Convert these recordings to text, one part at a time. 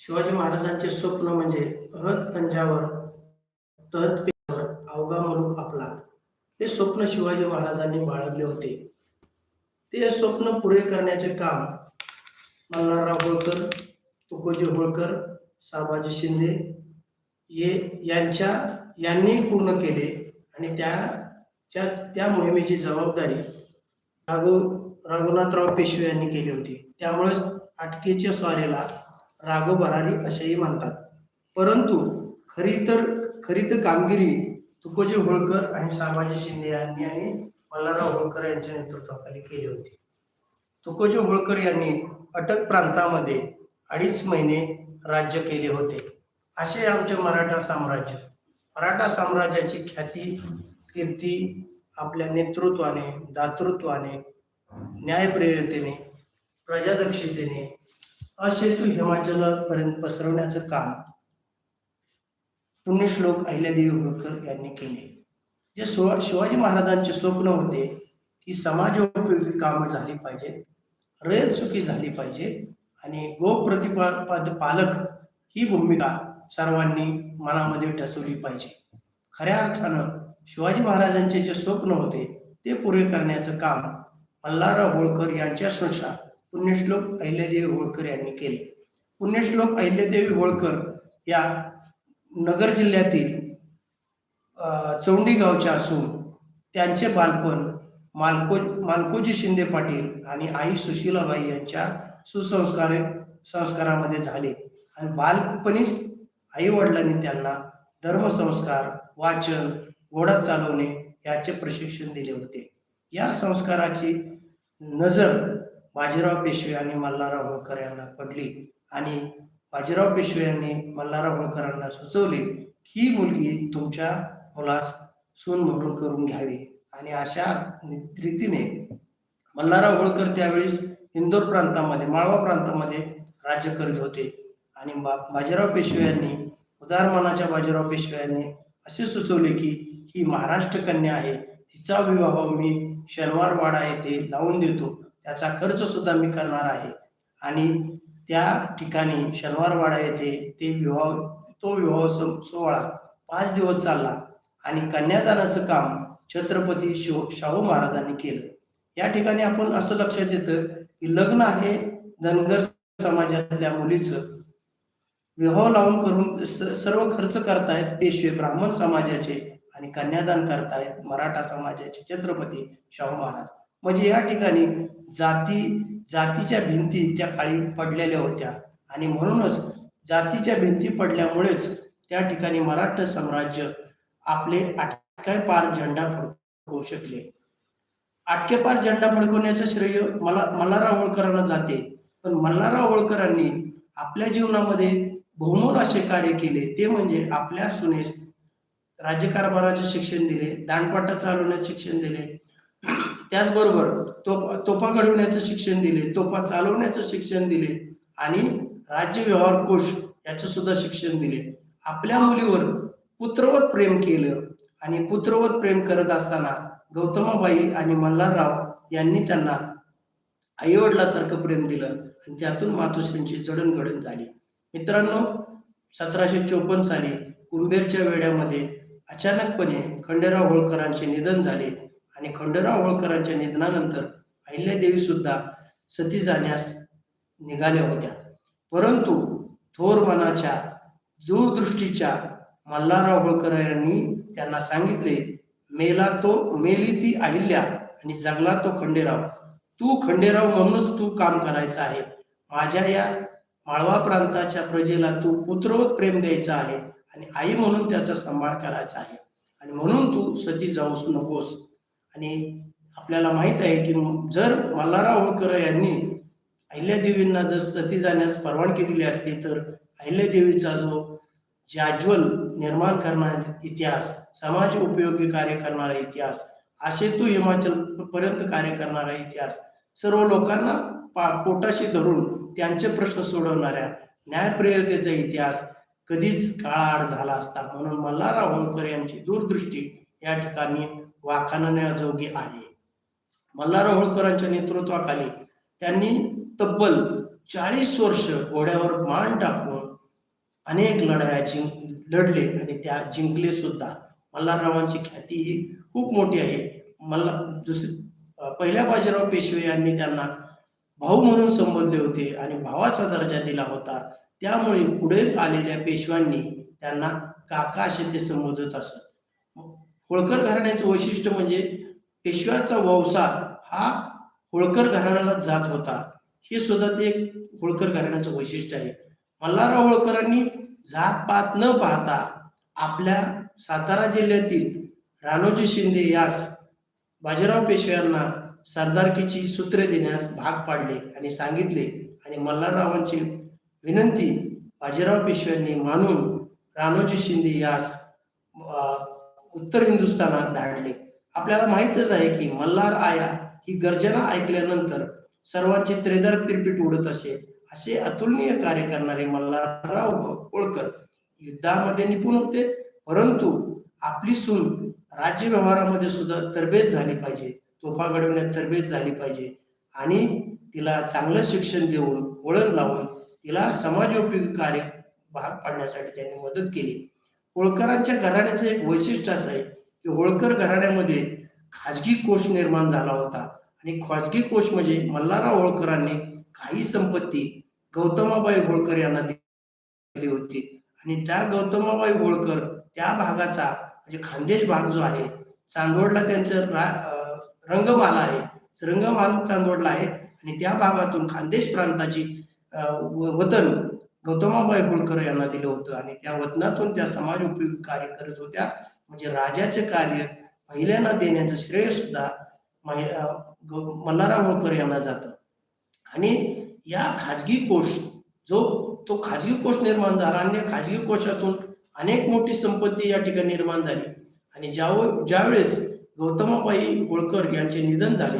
शिवाजी महाराजांचे स्वप्न म्हणजे अहत पंजावर तहत पेवर अवघा मुलूक आपला. हे स्वप्न शिवाजी महाराजांनी बाळगले होते. ते स्वप्न पुरे करण्याचे काम मल्हारराव होळकर तुकोजी होळकर साबाजी शिंदे ये यांच्या यांनी पूर्ण केले आणि त्या त्या त्या मोहिमेची जबाबदारी राघो रघुनाथराव पेशवे यांनी केली होती. त्यामुळेच अटकेच्या स्वारीला राघव असेही म्हणतात. परंतु खरी तर खरी तर कामगिरी तुकोजी होळकर आणि साबाजी शिंदे यांनी आणि मल्हारराव होळकर यांच्या नेतृत्वाखाली केली होती. तुकोजी होळकर यांनी अटक प्रांतामध्ये अडीच महिने राज्य केले होते. असे आमचे मराठा साम्राज्य. मराठा साम्राज्याची ख्याती कीर्ती आपल्या नेतृत्वाने दातृत्वाने न्यायप्रियतेने प्रजादक्षतेने असेतू हिमाचलपर्यंत पसरवण्याचं काम पुण्यश्लोक अहिल्यादेवी होळकर यांनी केले. जे शिवाजी महाराजांचे स्वप्न होते की समाज उपयोगी कामं झाली पाहिजेत रयत सुखी झाली पाहिजे आणि गोप्रतिपाद पालक ही भूमिका सर्वांनी मनामध्ये ठसवली पाहिजे. खऱ्या अर्थानं शिवाजी महाराजांचे जे स्वप्न होते ते पुरे करण्याचं काम मल्हारराव होळकर यांच्या सुशा पुण्यश्लोक अहिल्यादेवी होळकर यांनी केले. पुण्यश्लोक अहिल्यादेवी होळकर या नगर जिल्ह्यातील चौंडी गावच्या असून त्यांचे बालपण मालको मालकोजी शिंदे पाटील आणि आई सुशीलाबाई यांच्या सुसंस्कार संस्कारामध्ये झाले. आणि बालपणीच आई वडिलांनी त्यांना धर्मसंस्कार वाचन घोडा चालवणे याचे प्रशिक्षण दिले होते. या संस्काराची नजर बाजीराव पेशवे आणि मल्हारराव होळकर यांना पडली आणि बाजीराव पेशवे यांनी मल्हारराव होळकरांना सुचवले ही मुलगी तुमच्या मुलास सून म्हणून करून घ्यावी. आणि अशा रीतीने मल्हारराव होळकर त्यावेळेस इंदोर प्रांतामध्ये माळवा प्रांतामध्ये राज्य करीत होते. आणि बा बाजीराव पेशवे यांनी उदारमानाच्या बाजीराव पेशवे यांनी असे सुचवले की ही महाराष्ट्र कन्या आहे. तिचा विवाह मी शनिवारवाडा येथे लावून देतो. त्याचा खर्च सुद्धा मी करणार आहे. आणि त्या ठिकाणी शनिवारवाडा येथे ते विवाह तो विवाह सो- सोहळा पाच दिवस चालला आणि कन्यादानाचं काम छत्रपती शिव शाहू महाराजांनी केलं. या ठिकाणी आपण असं लक्षात येतं की लग्न आहे धनगर समाजातल्या मुलीचं. विवाह लावून करून स- सर्व खर्च करतायत पेशवे ब्राह्मण समाजाचे आणि कन्यादान करतायत मराठा समाजाचे छत्रपती शाहू महाराज. म्हणजे या ठिकाणी जाती जातीच्या भिंती त्या काळी पडलेल्या होत्या. आणि म्हणूनच जातीच्या भिंती पडल्यामुळेच त्या ठिकाणी मराठा साम्राज्य आपले आटके पार झेंडा फडकवू शकले. आटके पार झेंडा फडकवण्याचं श्रेय मला मल्हारराव होळकरांना जाते. पण मल्हारराव होळकरांनी आपल्या जीवनामध्ये बहुमोल असे कार्य केले. ते म्हणजे आपल्या सुनेस राज्यकारभाराचे शिक्षण दिले दानपाटा चालवण्याचे शिक्षण दिले. त्याचबरोबर तोप तोफा घडवण्याचं शिक्षण दिले तोफा चालवण्याचं शिक्षण दिले आणि राज्य व्यवहार कोश याचं सुद्धा शिक्षण दिले. आपल्या मुलीवर पुत्रवत प्रेम केलं आणि पुत्रवत प्रेम करत असताना गौतमाबाई आणि मल्हारराव यांनी त्यांना आईवडिलासारखं प्रेम दिलं आणि त्यातून मातोश्रींची जडणघडण झाली. मित्रांनो सतराशे चोपन्न साली कुंभेरच्या वेड्यामध्ये अचानकपणे खंडेराव होळकरांचे निधन झाले. आणि खंडेराव होळकरांच्या निधनानंतर अहिल्यादेवी सुद्धा सती जाण्यास निघाल्या होत्या. परंतु थोर मनाच्या दूरदृष्टीच्या मल्हारराव होळकर यांनी त्यांना सांगितले मेला तो मेली ती अहिल्या आणि जगला तो खंडेराव. तू खंडेराव म्हणूनच तू काम करायचं आहे. माझ्या या माळवा प्रांताच्या प्रजेला तू पुत्रवत प्रेम द्यायचा आहे आणि आई म्हणून त्याचा सांभाळ करायचा आहे. आणि म्हणून तू सती जाऊस नकोस. आणि आपल्याला माहीत आहे की जर मल्हारराव होळकर यांनी अहिल्यादेवींना जर सती जाण्यास परवानगी दिली असती तर अहिल्यादेवीचा जो जाज्वल निर्माण करणारा इतिहास समाज उपयोगी कार्य करणारा इतिहास आशेतू हिमाचल पर्यंत कार्य करणारा इतिहास सर्व लोकांना पा पोटाशी धरून त्यांचे प्रश्न सोडवणाऱ्या न्यायप्रियतेचा इतिहास कधीच काळाआड झाला असता. म्हणून मल्हारराव होळकर यांची दूरदृष्टी या ठिकाणी वाखाणण्याजोगी आहे. मल्हार होळकरांच्या नेतृत्वाखाली त्यांनी तब्बल चाळीस वर्ष घोड्यावर मान टाकून अनेक लढाया जिंक लढले आणि त्या जिंकले सुद्धा. मल्हाररावांची ख्याती ही खूप मोठी आहे. मल्ला दुसरी पहिल्या बाजीराव पेशवे यांनी त्यांना भाऊ म्हणून संबोधले होते आणि भावाचा दर्जा दिला होता. त्यामुळे पुढे आलेल्या पेशव्यांनी त्यांना काका असे ते संबोधत असत. होळकर घराण्याचं वैशिष्ट्य म्हणजे पेशव्याचा वंसा हा होळकर घराण्याला जात होता. हे सुद्धा ते एक होळकर घराण्याचं वैशिष्ट्य आहे. मल्हारराव होळकरांनी जात पात न पाहता आपल्या सातारा जिल्ह्यातील राणोजी शिंदे यास बाजीराव पेशव्यांना सरदारकीची सूत्रे देण्यास भाग पाडले आणि सांगितले आणि मल्हाररावांची विनंती बाजीराव पेशव्यांनी मानून राणोजी शिंदे यास उत्तर हिंदुस्थानात धाडले. आपल्याला माहीतच आहे की मल्हार आया ही गर्जना ऐकल्यानंतर सर्वांची त्रेदर तिरपीट उडत असे असे अतुलनीय कार्य करणारे मल्हारराव होळकर युद्धामध्ये निपुण होते परंतु आपली सून राज्य व्यवहारामध्ये सुद्धा तरबेज झाली पाहिजे तोफा घडवण्यात तरबेज झाली पाहिजे आणि तिला चांगलं शिक्षण देऊन वळण लावून तिला समाजोपयोगी कार्य भाग पाडण्यासाठी त्यांनी मदत केली. होळकरांच्या घराण्याचं एक वैशिष्ट्य असं आहे की होळकर घराण्यामध्ये खाजगी कोष निर्माण झाला होता. आणि खाजगी कोष म्हणजे मल्हारराव होळकरांनी काही संपत्ती गौतमाबाई होळकर यांना दिली होती. आणि त्या गौतमाबाई होळकर त्या भागाचा म्हणजे खानदेश भाग जो आहे चांदवडला त्यांचं रा रंगमाला आहे. रंगमाल चांदवडला आहे. आणि त्या भागातून खानदेश प्रांताची व- वतन गौतमाबाई होळकर यांना दिलं होतं आणि त्या वतनातून त्या समाज उपयोगी कार्य करत होत्या. म्हणजे राजाचे कार्य महिलांना देण्याचं श्रेय सुद्धा महि- मल्हारराव होळकर यांना जातं. आणि या खाजगी कोष जो तो खाजगी कोष निर्माण झाला आणि खाजगी कोशातून अनेक मोठी संपत्ती या ठिकाणी निर्माण झाली. आणि ज्या ज्यावेळेस गौतमाबाई होळकर यांचे निधन झाले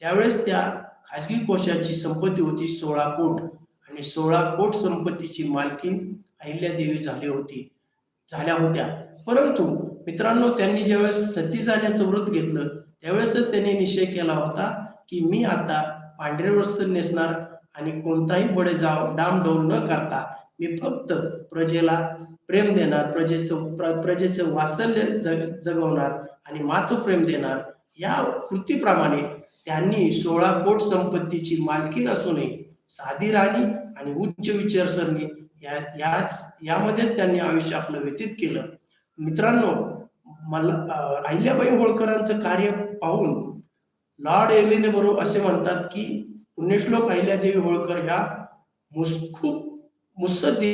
त्यावेळेस त्या खाजगी कोशाची संपत्ती होती सोळा कोट आणि सोळा कोट संपत्तीची मालकी अहिल्यादेवी झाली होती झाल्या होत्या. परंतु मित्रांनो त्यांनी ज्यावेळेस सती व्रत घेतलं त्यावेळेसच त्यांनी निश्चय केला होता की मी आता पांढरे वस्त्र नेसणार आणि कोणताही बडे जाव डामडौल न करता मी फक्त प्रजेला प्रेम देणार प्रजेचं प्र, प्रजेचं वात्सल्य जग जगवणार आणि मातृप्रेम देणार. या कृतीप्रमाणे त्यांनी सोळा कोट संपत्तीची मालकीन असूनही साधी राणी आणि उच्च विचारसरणी. या याच यामध्येच त्यांनी आयुष्य आपलं व्यतीत केलं. मित्रांनो मला अहिल्याबाई होळकरांचं कार्य पाहून लॉर्ड एलिने बरोबर असे म्हणतात की पुण्यश्लोक अहिल्यादेवी होळकर ह्या मुस खूप मुत्सद्दी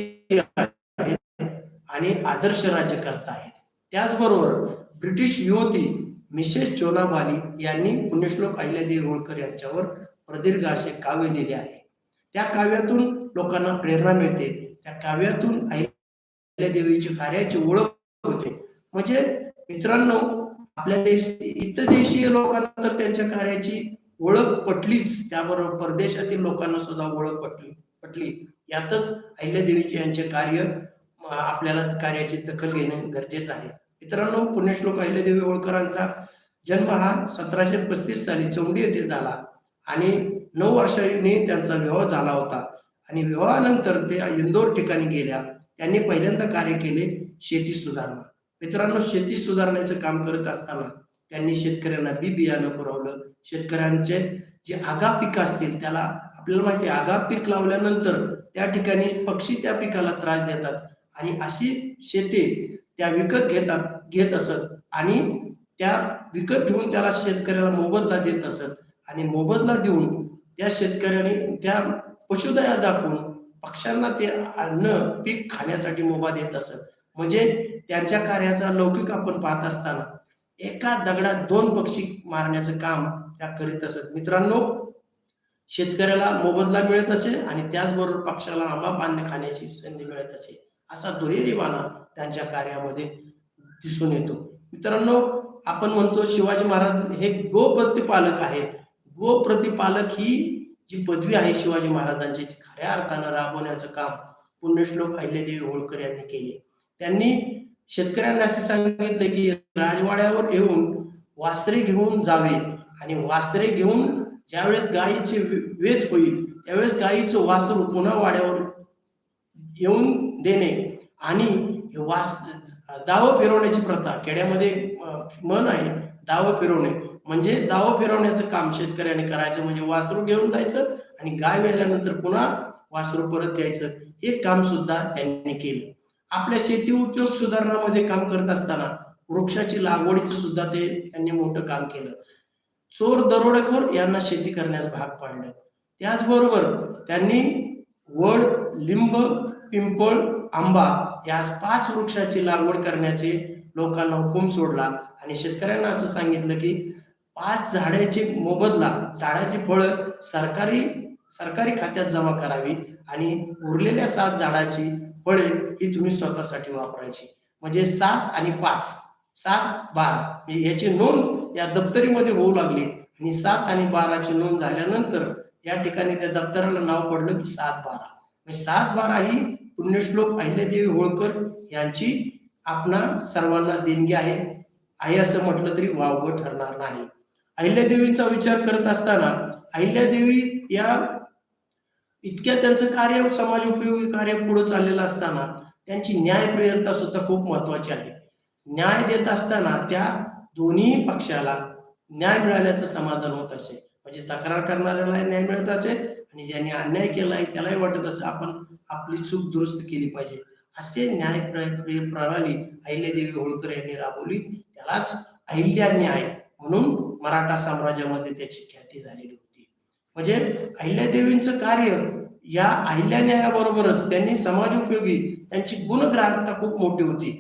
आहेत आणि आदर्श राज्यकर्ता आहेत. त्याचबरोबर ब्रिटिश युवती मिसेस चोनाबाली यांनी पुण्यश्लोक अहिल्यादेवी होळकर यांच्यावर प्रदीर्घ असे काव्य लिहिले आहे. त्या काव्यातून लोकांना प्रेरणा मिळते. त्या काव्यातून अहिल्यादेवीची कार्याची ओळख होते. म्हणजे मित्रांनो आपल्या देश इतर देशीय लोकांना तर त्यांच्या कार्याची ओळख पटलीच. त्याबरोबर परदेशातील लोकांना सुद्धा ओळख पटली पटली. यातच अहिल्यादेवीचे यांचे कार्य आपल्याला कार्याची दखल घेणे गरजेचं आहे. मित्रांनो पुण्यश्लोक अहिल्यादेवी होळकरांचा जन्म हा सतराशे पस्तीस साली चौंडी येथे झाला. आणि नऊ वर्षांनी त्यांचा विवाह झाला होता. आणि विवाहानंतर ते इंदोर ठिकाणी गेल्या. त्यांनी पहिल्यांदा कार्य केले शेती सुधारणा. मित्रांनो शेती सुधारण्याचं काम करत असताना त्यांनी शेतकऱ्यांना बी बियाणं पुरवलं. शेतकऱ्यांचे जे आगा पीक असतील त्याला आपल्याला माहिती आगा पीक लावल्यानंतर त्या ठिकाणी पक्षी त्या पिकाला त्रास देतात. आणि अशी शेती त्या विकत घेतात घेत असत. आणि त्या विकत घेऊन त्याला शेतकऱ्याला मोबदला देत असत. आणि मोबदला देऊन त्या शेतकऱ्याने त्या पशुदया दाखवून पक्ष्यांना ते अन्न पीक खाण्यासाठी मोबा देत असत. म्हणजे त्यांच्या कार्याचा लौकिक आपण पाहत असताना एका दगडात दोन पक्षी मारण्याचं काम त्या करीत असत. मित्रांनो शेतकऱ्याला मोबदला मिळत असे आणि त्याचबरोबर पक्षाला आंबा पाणी खाण्याची संधी मिळत असे असा दुहेरीवाना त्यांच्या कार्यामध्ये दिसून येतो. मित्रांनो आपण म्हणतो शिवाजी महाराज हे गोपत्य पालक आहेत. गोप्रतिपालक ही जी पदवी आहे शिवाजी महाराजांची ती खऱ्या अर्थानं राबवण्याचं काम पुण्यश्लोक अहिल्यादेवी होळकर यांनी केले. त्यांनी शेतकऱ्यांना असे सांगितले की राजवाड्यावर येऊन वासरे घेऊन जावे आणि वासरे घेऊन ज्यावेळेस गायीचे वेध होईल त्यावेळेस गायीचं वासरू पुन्हा वाड्यावर येऊन देणे आणि वास दाव फिरवण्याची प्रथा खेड्यामध्ये मन आहे दाव फिरवणे. म्हणजे दाव फिरवण्याचं काम शेतकऱ्याने करायचं म्हणजे वासरू घेऊन जायचं आणि गाय व्हायल्यानंतर पुन्हा वासरू परत यायचं. हे काम सुद्धा त्यांनी केलं. आपल्या शेती उद्योग सुधारणामध्ये काम करत असताना वृक्षाची लागवडीचं सुद्धा ते त्यांनी मोठं काम केलं. चोर दरोडेखोर यांना शेती करण्यास भाग पाडलं. त्याचबरोबर त्यांनी वड लिंब पिंपळ आंबा या पाच वृक्षाची लागवड करण्याचे लोकांना हुकूम सोडला आणि शेतकऱ्यांना असं सांगितलं की पाच झाडाचे मोबदला झाडाची फळं सरकारी सरकारी खात्यात जमा करावी आणि उरलेल्या सात झाडाची फळे ही तुम्ही स्वतःसाठी वापरायची. म्हणजे सात आणि पाच. सात बारा. याची नोंद या दप्तरीमध्ये होऊ लागली. आणि सात आणि बाराची नोंद झाल्यानंतर या ठिकाणी त्या दप्तराला नाव पडलं की सात बारा. म्हणजे सात बारा ही पुण्यश्लोक अहिल्यादेवी होळकर यांची आपणा सर्वांना देणगी आहे. आहे असं म्हटलं तरी वावगं ठरणार नाही. अहिल्यादेवींचा विचार करत असताना अहिल्यादेवी या इतक्या त्यांचं कार्य समाज उपयोगी कार्य पुढे चाललेलं असताना त्यांची न्यायप्रियता सुद्धा खूप महत्वाची आहे. न्याय देत असताना त्या दोन्ही पक्षाला न्याय मिळाल्याचं समाधान होत असे. म्हणजे तक्रार करणाऱ्याला न्याय मिळत असे आणि ज्यांनी अन्याय केलाय त्यालाही वाटत असे. आपण आपली चूक दुरुस्त केली पाहिजे. असे न्याय प्रिय प्रणाली अहिल्यादेवी होळकर यांनी राबवली. त्यालाच अहिल्या न्याय म्हणून मराठा साम्राज्यामध्ये त्याची ख्याती झालेली होती. म्हणजे अहिल्यादेवींचं कार्य या अहिल्यान्यायाबरोबरच त्यांनी समाज उपयोगी त्यांची गुणग्राहकता खूप मोठी होती.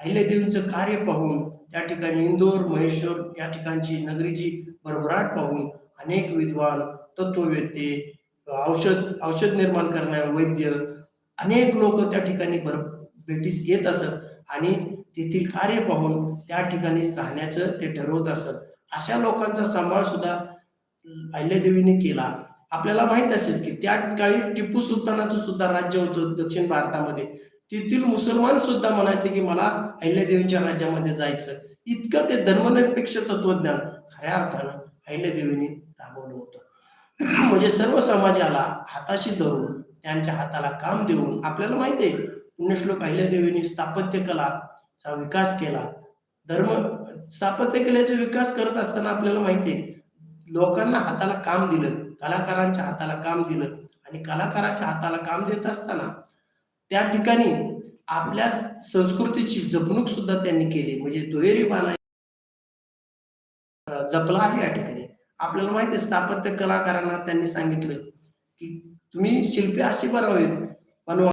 अहिल्यादेवींचं कार्य पाहून त्या ठिकाणी इंदोर महेश्वर या ठिकाणची नगरीची भरभराट पाहून अनेक विद्वान तत्ववेते औषध औषध निर्माण करणारे वैद्य अनेक लोक त्या ठिकाणी भर भेटीस येत असत आणि तेथील कार्य पाहून त्या ठिकाणी राहण्याचं ते ठरवत असत. अशा लोकांचा सांभाळ सुद्धा अहिल्यादेवीने केला. आपल्याला माहीत असेल की त्या काळी टिपू सुलतानाचं सुद्धा राज्य होतं दक्षिण भारतामध्ये. तेथील मुसलमान सुद्धा म्हणायचे की मला अहिल्यादेवींच्या राज्यामध्ये जायचं इतकं ते धर्मनिरपेक्ष तत्वज्ञान खऱ्या अर्थानं अहिल्यादेवीने राबवलं होतं. म्हणजे सर्व समाजाला हाताशी धरून त्यांच्या हाताला काम देऊन आपल्याला माहिती आहे पुण्यश्लोक अहिल्यादेवीने स्थापत्य कलाचा विकास केला. धर्म स्थापत्य कलेचा विकास करत असताना आपल्याला माहिती आहे लोकांना हाताला काम दिलं कलाकारांच्या हाताला काम दिलं आणि कलाकाराच्या हाताला काम देत असताना त्या ठिकाणी आपल्या संस्कृतीची जपणूक सुद्धा त्यांनी केली. म्हणजे दुहेरी बाणा जपला आहे या ठिकाणी. आपल्याला माहिती आहे स्थापत्य कलाकारांना त्यांनी सांगितलं की तुम्ही शिल्पी अशी बनवावीत पण